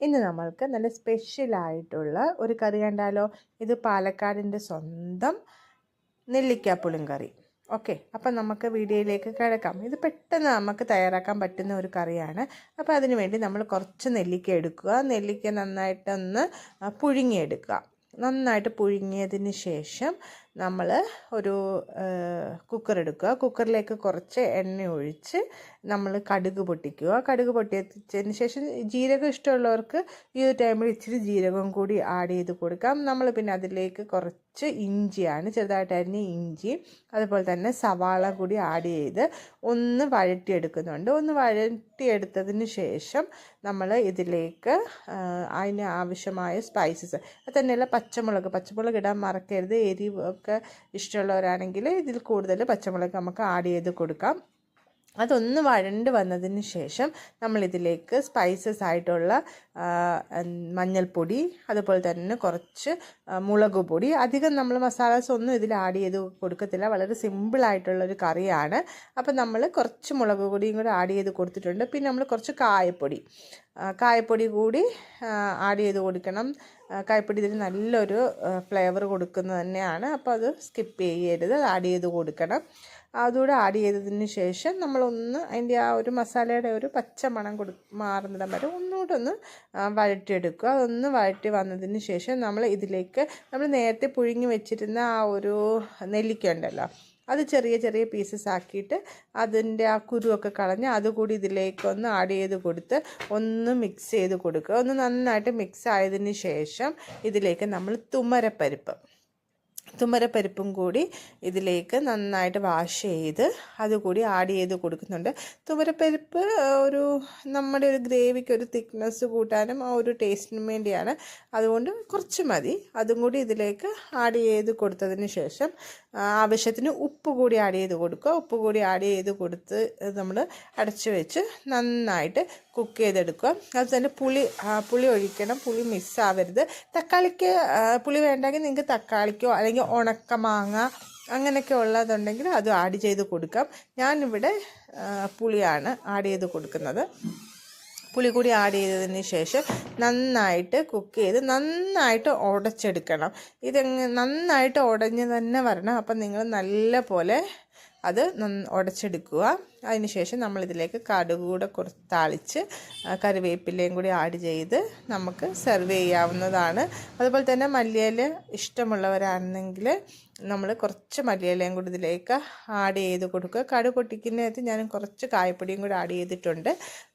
ഇന്ന് നമ്മൾക്ക് നല്ല സ്പെഷ്യലായിട്ടുള്ള ഒരു കറി കണ്ടാലോ? ഇത് പാലക്കാടിന്റെ സ്വന്തം നെല്ലിക്കാപ്പുളിൻ കറി. ഓക്കെ അപ്പം നമുക്ക് വീഡിയോയിലേക്ക് കിടക്കാം. ഇത് പെട്ടെന്ന് നമുക്ക് തയ്യാറാക്കാൻ പറ്റുന്ന ഒരു കറിയാണ്. അപ്പോൾ അതിന് വേണ്ടി നമ്മൾ കുറച്ച് നെല്ലിക്ക എടുക്കുക. നെല്ലിക്ക നന്നായിട്ടൊന്ന് പുഴുങ്ങിയെടുക്കുക. നന്നായിട്ട് പുഴുങ്ങിയതിന് ശേഷം നമ്മൾ ഒരു കുക്കർ എടുക്കുക. കുക്കറിലേക്ക് കുറച്ച് എണ്ണ ഒഴിച്ച് നമ്മൾ കടുക് പൊട്ടിക്കുക. കടുക് പൊട്ടിച്ചതിന് ശേഷം ജീരകം ഇഷ്ടമുള്ളവർക്ക് ഈ ഒരു ടൈമിൽ ഇച്ചിരി ജീരകം കൂടി ആഡ് ചെയ്ത് കൊടുക്കാം. നമ്മൾ പിന്നെ അതിലേക്ക് കുറച്ച് ഇഞ്ചിയാണ് ചെറുതായിട്ട് അരിഞ്ഞ ഇഞ്ചി അതുപോലെ തന്നെ സവാള കൂടി ആഡ് ചെയ്ത് ഒന്ന് വഴറ്റിയെടുക്കുന്നുണ്ട്. ഒന്ന് വഴറ്റിയെടുത്തതിന് ശേഷം നമ്മൾ ഇതിലേക്ക് അതിന് ആവശ്യമായ സ്പൈസസ് അത് തന്നെയല്ല പച്ചമുളക്. പച്ചമുളക് ഇടാൻ മറക്കരുത്. എരിവ് ഒക്കെ ഇഷ്ടമുള്ളവരാണെങ്കിൽ ഇതിൽ കൂടുതൽ പച്ചമുളക് നമുക്ക് ആഡ് ചെയ്ത് കൊടുക്കാം. അതൊന്ന് വഴണ്ട് വന്നതിന് ശേഷം നമ്മളിതിലേക്ക് സ്പൈസസ് ആയിട്ടുള്ള മഞ്ഞൾപ്പൊടി അതുപോലെ തന്നെ കുറച്ച് മുളക് പൊടി. അധികം നമ്മൾ മസാലാസ് ഒന്നും ഇതിൽ ആഡ് ചെയ്ത് കൊടുക്കത്തില്ല. വളരെ സിമ്പിളായിട്ടുള്ളൊരു കറിയാണ്. അപ്പം നമ്മൾ കുറച്ച് മുളക് പൊടിയും കൂടെ ആഡ് ചെയ്ത് കൊടുത്തിട്ടുണ്ട്. പിന്നെ നമ്മൾ കുറച്ച് കായപ്പൊടി. കായപ്പൊടി കൂടി ആഡ് ചെയ്ത് കൊടുക്കണം. കായപ്പൊടി ഇതിന് നല്ലൊരു ഫ്ലേവർ കൊടുക്കുന്നത് തന്നെയാണ്. അപ്പോൾ അത് സ്കിപ്പ് ചെയ്യരുത് ആഡ് ചെയ്ത് കൊടുക്കണം. അതുകൂടെ ആഡ് ചെയ്തതിന് ശേഷം നമ്മളൊന്ന് അതിന്റെ ആ ഒരു മസാലയുടെ ഒരു പച്ച മണം കൊടു മാറുന്നിടം വരെ ഒന്നുകൂടെ ഒന്ന് വഴറ്റിയെടുക്കുക. അതൊന്ന് വഴറ്റി വന്നതിന് ശേഷം നമ്മൾ ഇതിലേക്ക് നമ്മൾ നേരത്തെ പുഴുങ്ങി വെച്ചിരുന്ന ആ ഒരു നെല്ലിക്ക ഉണ്ടല്ലോ അത് ചെറിയ ചെറിയ പീസസ് ആക്കിയിട്ട് അതിന്റെ ആ കുരുവൊക്കെ കളഞ്ഞ് അതുകൂടി ഇതിലേക്കൊന്ന് ആഡ് ചെയ്ത് കൊടുത്ത് ഒന്ന് മിക്സ് ചെയ്ത് കൊടുക്കുക. ഒന്ന് നന്നായിട്ട് മിക്സ് ആയതിന് ശേഷം ഇതിലേക്ക് നമ്മൾ തുമരപ്പരിപ്പ്. തുമരപ്പരിപ്പും കൂടി ഇതിലേക്ക് നന്നായിട്ട് വാഷ് ചെയ്ത് അതുകൂടി ആഡ് ചെയ്ത് കൊടുക്കുന്നുണ്ട്. തുമരപ്പരിപ്പ് ഒരു നമ്മുടെ ഒരു ഗ്രേവിക്ക് ഒരു തിക്നെസ് കൂട്ടാനും ആ ഒരു ടേസ്റ്റിനും വേണ്ടിയാണ്. അതുകൊണ്ട് കുറച്ച് മതി. അതും കൂടി ഇതിലേക്ക് ആഡ് ചെയ്ത് കൊടുത്തതിന് ശേഷം ആവശ്യത്തിന് ഉപ്പ് കൂടി ആഡ് ചെയ്ത് കൊടുക്കുക. ഉപ്പ് കൂടി ആഡ് ചെയ്ത് കൊടുത്ത് നമ്മൾ അടച്ചു വെച്ച് നന്നായിട്ട് കുക്ക് ചെയ്തെടുക്കുക. അത് തന്നെ പുളി പുളി ഒഴിക്കണം. പുളി മിസ്സാവരുത് തക്കാളിക്ക് പുളി വേണ്ടെങ്കിൽ നിങ്ങൾക്ക് തക്കാളിക്കോ അല്ലെങ്കിൽ ഉണക്കമാങ്ങ അങ്ങനെയൊക്കെ ഉള്ളതുണ്ടെങ്കിൽ അത് ആഡ് ചെയ്ത് കൊടുക്കാം. ഞാനിവിടെ പുളിയാണ് ആഡ് ചെയ്ത് കൊടുക്കുന്നത്. പുളി കൂടി ആഡ് ചെയ്തതിന് ശേഷം നന്നായിട്ട് കുക്ക് ചെയ്ത് നന്നായിട്ട് ഉടച്ചെടുക്കണം. ഇത് നന്നായിട്ട് ഉടഞ്ഞ് തന്നെ വരണം. അപ്പം നിങ്ങൾ നല്ല പോലെ അത് ഉടച്ചെടുക്കുക. അതിനുശേഷം നമ്മളിതിലേക്ക് കടുക് കൂടെ കുറച്ച് താളിച്ച് കറിവേപ്പിലയും കൂടി ആഡ് ചെയ്ത് നമുക്ക് സെർവ് ചെയ്യാവുന്നതാണ്. അതുപോലെ തന്നെ മല്ലിയില ഇഷ്ടമുള്ളവരാണെങ്കിൽ നമ്മൾ കുറച്ച് മല്ലിയിലയും കൂടി ഇതിലേക്ക് ആഡ് ചെയ്ത് കൊടുക്കുക. കടു പൊട്ടിക്കുന്നതിനകത്ത് ഞാൻ കുറച്ച് കായപ്പൊടിയും കൂടി ആഡ് ചെയ്തിട്ടുണ്ട്.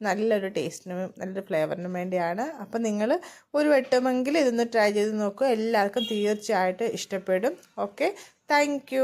നല്ലൊരു ടേസ്റ്റിനും നല്ലൊരു ഫ്ലേവറിനും വേണ്ടിയാണ്. അപ്പം നിങ്ങൾ ഒരു വട്ടമെങ്കിലും ഇതൊന്ന് ട്രൈ ചെയ്ത് നോക്കുക. എല്ലാവർക്കും തീർച്ചയായിട്ടും ഇഷ്ടപ്പെടും. Okay thank